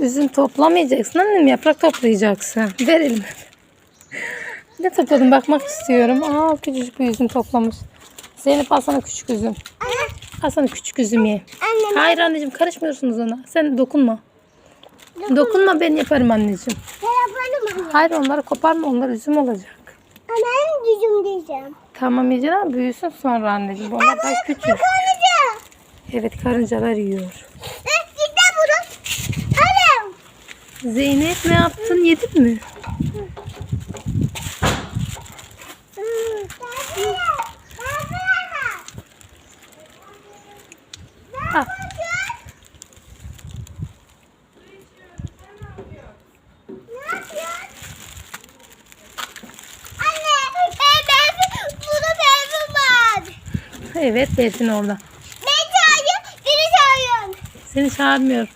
Üzüm toplamayacaksın annem yaprak toplayacaksın. Ver elime. Ne topladın bakmak istiyorum. Aa küçücük bir üzüm toplamış. Zeynep al sana küçük üzüm. Al sana küçük üzüm ye. Anne Hayır anneciğim karışmıyorsunuz ona. Sen dokunma. Dokunma ben yaparım anneciğim. telefonum mu? Hayır onları koparma onlar üzüm olacak. Ben düzüm diyeceğim. Tamam yiyeceksin ama büyüsün sonra anneciğim. Onlar daha küçük. Karınca. Evet karıncalar yiyor. Zeynep ne yaptın yedin mi? Al. Var. Evet Berfin orada. Ben çağırıyorum, biri çağırıyorum. Seni çağırmıyor.